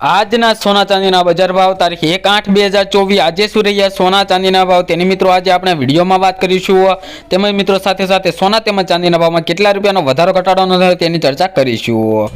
આજના સોના ચાંદીના બજાર ભાવ તારીખ એક આઠ બે હજાર ચોવીસ. આજે શું રહ્યા સોના ચાંદીના ભાવ? તેની મિત્રો આજે આપણે વિડીયોમાં વાત કરીશું. તેમજ મિત્રો સાથે સાથે સોના તેમજ ચાંદીના ભાવમાં કેટલા રૂપિયાનો વધારો ઘટાડો થયો તેની ચર્ચા કરીશું.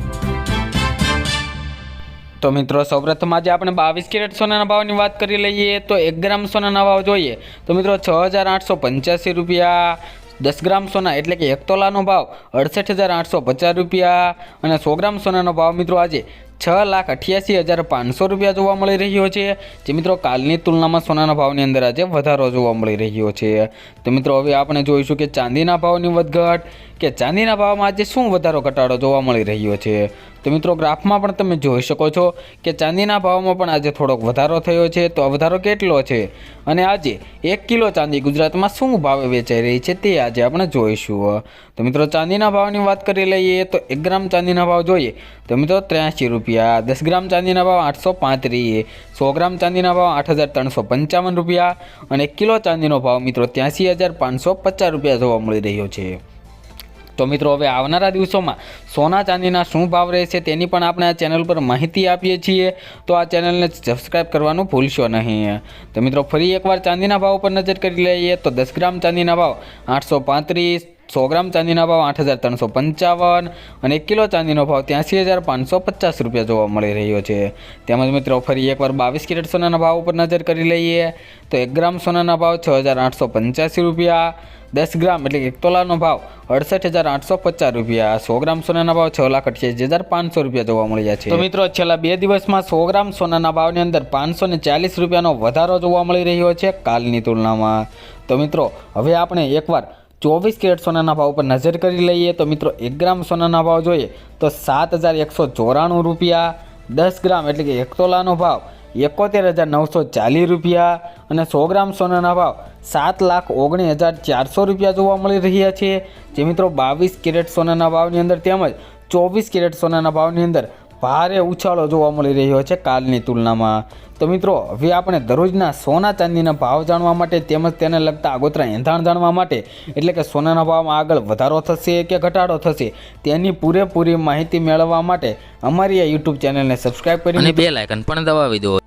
તો મિત્રો, સૌપ્રથમ આજે આપણે બાવીસ કેરેટ સોનાના ભાવની વાત કરી લઈએ તો એક ગ્રામ સોનાના ભાવ જોઈએ. તો મિત્રો, છ હજાર આઠસો પંચ્યાસી રૂપિયા. દસ ગ્રામ સોના એટલે કે એક તોલાનો ભાવ અડસઠ હજાર આઠસો પચાસ રૂપિયા અને સો ગ્રામ સોનાનો ભાવ મિત્રો આજે છ લાખ અઠ્યાસી હજાર પાંચસો રૂપિયા જોવા મળી રહ્યો છે. જે મિત્રો કાલની તુલનામાં સોનાના ભાવની અંદર આજે વધારો જોવા મળી રહ્યો છે. તો મિત્રો હવે આપણે જોઈશું કે ચાંદીના ભાવની વધઘટ કે ચાંદીના ભાવમાં આજે શું વધારો ઘટાડો જોવા મળી રહ્યો છે. તો મિત્રો ગ્રાફમાં પણ તમે જોઈ શકો છો કે ચાંદીના ભાવમાં પણ આજે થોડોક વધારો થયો છે. તો વધારો કેટલો છે? અને આજે એક કિલો ચાંદી ગુજરાતમાં શું ભાવે વેચાઈ રહી છે તે આજે આપણે જોઈશું. તો મિત્રો ચાંદીના ભાવની વાત કરી લઈએ તો એક ગ્રામ ચાંદીના ભાવ જોઈએ. તો મિત્રો ત્ર્યાસી રૂપિયા, દસ ગ્રામ ચાંદીના ભાવ આઠસો પાંત્રીસ, સો ગ્રામ ચાંદીના ભાવ આઠ હજાર ત્રણસો પંચાવન રૂપિયા અને એક કિલો ચાંદીનો ભાવ મિત્રો ત્યાંસી હજાર પાંચસો પચાસ રૂપિયા જોવા મળી રહ્યો છે. તો મિત્રો, હવે આવનારા દિવસોમાં સોના ચાંદીના શું ભાવ રહેશે તેની પણ આપણે આ ચેનલ પર માહિતી આપીએ છીએ. તો આ ચેનલને સબસ્ક્રાઈબ કરવાનું ભૂલશો નહીં. તો મિત્રો, ફરી એકવાર ચાંદીના ભાવ પર નજર કરી લઈએ તો દસ ગ્રામ ચાંદીના ભાવ આઠસો પાંત્રીસ સો ગ્રામ ચાંદીના ભાવ આઠ હજાર ત્રણસો પંચાવન અને એક કિલો ચાંદીનો ભાવ ત્યાંસી હજાર પાંચસો પચાસ રૂપિયા જોવા મળી રહ્યો છે. તેમજ મિત્રો, ફરી એકવાર બાવીસ કેરેટ સોનાના ભાવ ઉપર નજર કરી લઈએ, તો એક ગ્રામ સોનાના ભાવ છ હજાર આઠસો પંચ્યાસી રૂપિયા, દસ ગ્રામ એટલે એક તોલાનો ભાવ અડસઠ હજાર આઠસો પચાસ રૂપિયા. સો ગ્રામ સોનાના ભાવ છ લાખ અઠ્યાસી હજાર પાંચસો રૂપિયા જોવા મળ્યા છે. તો મિત્રો, છેલ્લા બે દિવસમાં સો ગ્રામ સોનાના ભાવની અંદર પાંચસો ને ચાલીસ રૂપિયાનો વધારો જોવા મળી રહ્યો છે કાલની તુલનામાં. તો મિત્રો, હવે આપણે એકવાર ચોવીસ કેરેટ સોનાના ભાવ પર નજર કરી લઈએ તો મિત્રો એક ગ્રામ સોનાના ભાવ જોઈએ તો સાત હજાર એકસો ચોરાણું રૂપિયા, દસ ગ્રામ એટલે કે એક તોલાનો ભાવ, એકોતેર હજાર નવસો ચાલીસ રૂપિયા અને સો ગ્રામ સોનાના ભાવ સાત લાખ ઓગણીસ હજાર ચારસો રૂપિયા જોવા મળી રહ્યા છે. જે મિત્રો બાવીસ કેરેટ સોનાના ભાવની અંદર તેમજ ચોવીસ કેરેટ સોનાના ભાવની અંદર ભારે ઉછાળો જોવા મળી રહ્યો છે કાલની તુલનામાં. તો મિત્રો હવે આપણે દરરોજના સોના ચાંદીના ભાવ જાણવા માટે તેમજ તેને લગતા આગોતરા એંધાણ જાણવા માટે એટલે કે સોનાના ભાવમાં આગળ વધારો થશે કે ઘટાડો થશે તેની પૂરેપૂરી માહિતી મેળવવા માટે અમારી આ યુટ્યુબ ચેનલને સબસ્ક્રાઈબ કરીને બે લાયકન પણ દબાવી દો.